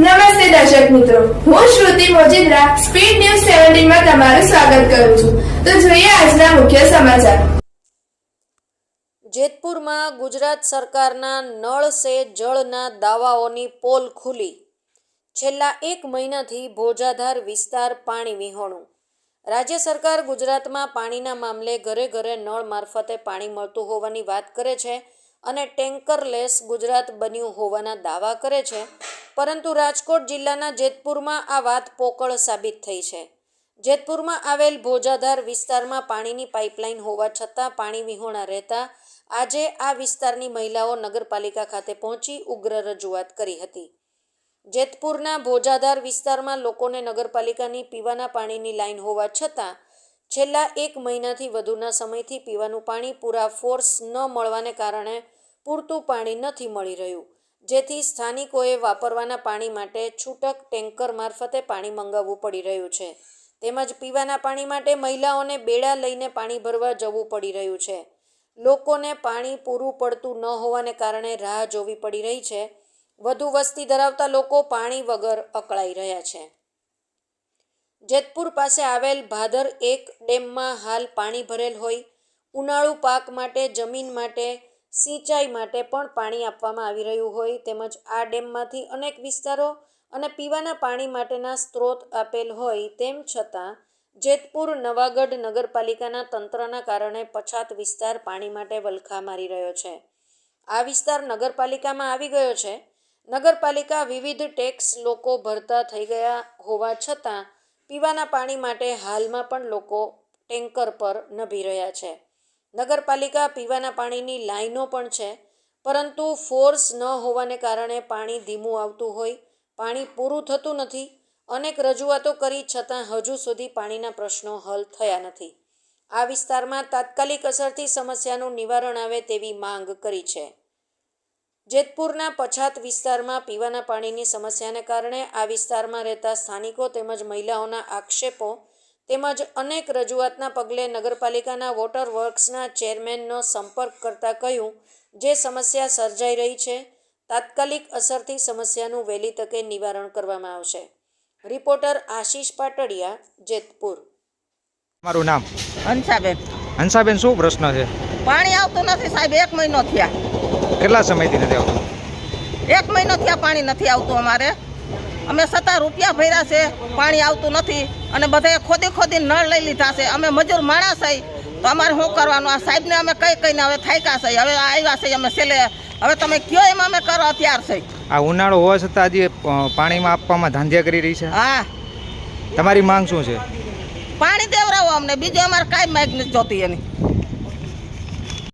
નમસ્તે દર્શક મિત્રો. હું શ્રુતિ મોજીદ્રા, સ્પીડ ન્યૂઝ સેવન્ટીનમાં તમારું સ્વાગત કરું છું. તો જોઈએ આજના મુખ્ય સમાચાર. જેતપુરમાં ગુજરાત સરકારના નળ સે જળના દાવાઓની પોલ ખુલી. છેલ્લા એક મહિનાથી ભોજાધાર વિસ્તાર પાણી વિહોણું. રાજ્ય સરકાર ગુજરાતમાં પાણીના મામલે ઘરે ઘરે નળ મારફતે પાણી મળતું હોવાની વાત કરે છે અને ટેન્કરલેસ ગુજરાત બન્યું હોવાના દાવા કરે છે. પરંતુ રાજકોટ જિલ્લાના જેતપુરમાં આ વાત પોકળ સાબિત થઈ છે. જેતપુરમાં આવેલ ભોજાધાર વિસ્તારમાં પાણીની પાઇપલાઇન હોવા છતાં પાણી વિહોણા રહેતા આજે આ વિસ્તારની મહિલાઓ નગરપાલિકા ખાતે પહોંચી ઉગ્ર રજૂઆત કરી હતી. જેતપુરના ભોજાધાર વિસ્તારમાં લોકોને નગરપાલિકાની પીવાના પાણીની લાઇન હોવા છતાં છેલ્લા એક મહિનાથી વધુના સમયથી પીવાનું પાણી પૂરા ફોર્સ ન મળવાને કારણે પૂરતું પાણી નથી મળી રહ્યું. જેથી સ્થાનિકોએ વાપરવાના પાણી માટે છૂટક ટેન્કર મારફતે પાણી મંગાવવું પડી રહ્યું છે. તેમજ પીવાના પાણી માટે મહિલાઓને બેડા લઈને પાણી ભરવા જવું પડી રહ્યું છે. લોકોને પાણી પૂરું પડતું ન હોવાને કારણે રાહ જોવી પડી રહી છે. વધુ વસ્તી ધરાવતા લોકો પાણી વગર અકળાઈ રહ્યા છે. જેતપુર પાસે આવેલ ભાદર એક ડેમમાં હાલ પાણી ભરેલ હોય. ઉનાળુ પાક માટે, જમીન માટે સિંચાઈ માટે પણ પાણી આપવામાં આવી રહ્યું હોય તેમજ આ ડેમમાંથી અનેક વિસ્તારો અને પીવાના પાણી માટેના સ્ત્રોત આપેલ હોય તેમ છતાં, જેતપુર, નવાગઢ નગરપાલિકાના તંત્રના કારણે પછાત વિસ્તાર પાણી માટે વલખા મારી રહ્યો છે. આ વિસ્તાર નગરપાલિકામાં આવી ગયો છે. નગરપાલિકા વિવિધ ટેક્સ લોકો ભરતા થઈ ગયા હોવા છતાં, પીવાના પાણી માટે હાલમાં પણ લોકો ટેન્કર પર નભી રહ્યા છે. નગરપાલિકા પીવાના પાણીની લાઈનો પણ છે, પરંતુ ફોર્સ ન હોવાને કારણે પાણી ધીમું આવતું હોય, પાણી પૂરું થતું નથી. અનેક રજૂઆતો કરી છતાં હજુ સુધી પાણીના પ્રશ્નો હલ થયા નથી. આ વિસ્તારમાં તાત્કાલિક અસરથી સમસ્યાનું નિવારણ આવે તેવી માંગ કરી છે. જેતપુરના પછાત વિસ્તારમાં પીવાના પાણીની સમસ્યાને કારણે આ વિસ્તારમાં રહેતા સ્થાનિકો તેમજ મહિલાઓના આક્ષેપો તેમજ અનેક રજૂઆતના પગલે નગરપાલિકાના વોટર વર્ક્સના ચેરમેનનો સંપર્ક કરતા કહ્યું જે સમસ્યા સર્જાઈ રહી છે તાત્કાલિક અસરથી સમસ્યાનું વહેલી તકે નિવારણ કરવામાં આવશે. રિપોર્ટર આશીષ પાટડિયા જેતપુર. મારું નામ? હંસાબેન. હંસાબેન શું પ્રશ્ન છે? પાણી આવતું નથી સાહેબ એક મહિનો થયા. કેટલા સમયથી નથી આવતું? એક મહિનો થયા પાણી નથી આવતું અમારે. અમે સત્તા રૂપિયા ભર્યા છે પાણી આવતું નથી અને બધાએ ખોદી ખોદી નળ લઈ લીધા છે. અમે મજૂર માણસ છે તો અમારે શું કરવાનું? આ સાહેબને અમે કઈ કહીને હવે થાક્યા છે. હવે આવ્યા છે અમે છેલ્લે. હવે તમે કયો એમ અમે કરો અત્યાર છે. આ ઉનાળો હોવા છતાં હજી પાણીમાં આપવામાં ધાંધિયા કરી રહી છે? હા. તમારી માંગ શું છે? પાણી દેવરાવો અમને. બીજું અમારે કાંઈ માગ નથી જોતી એની.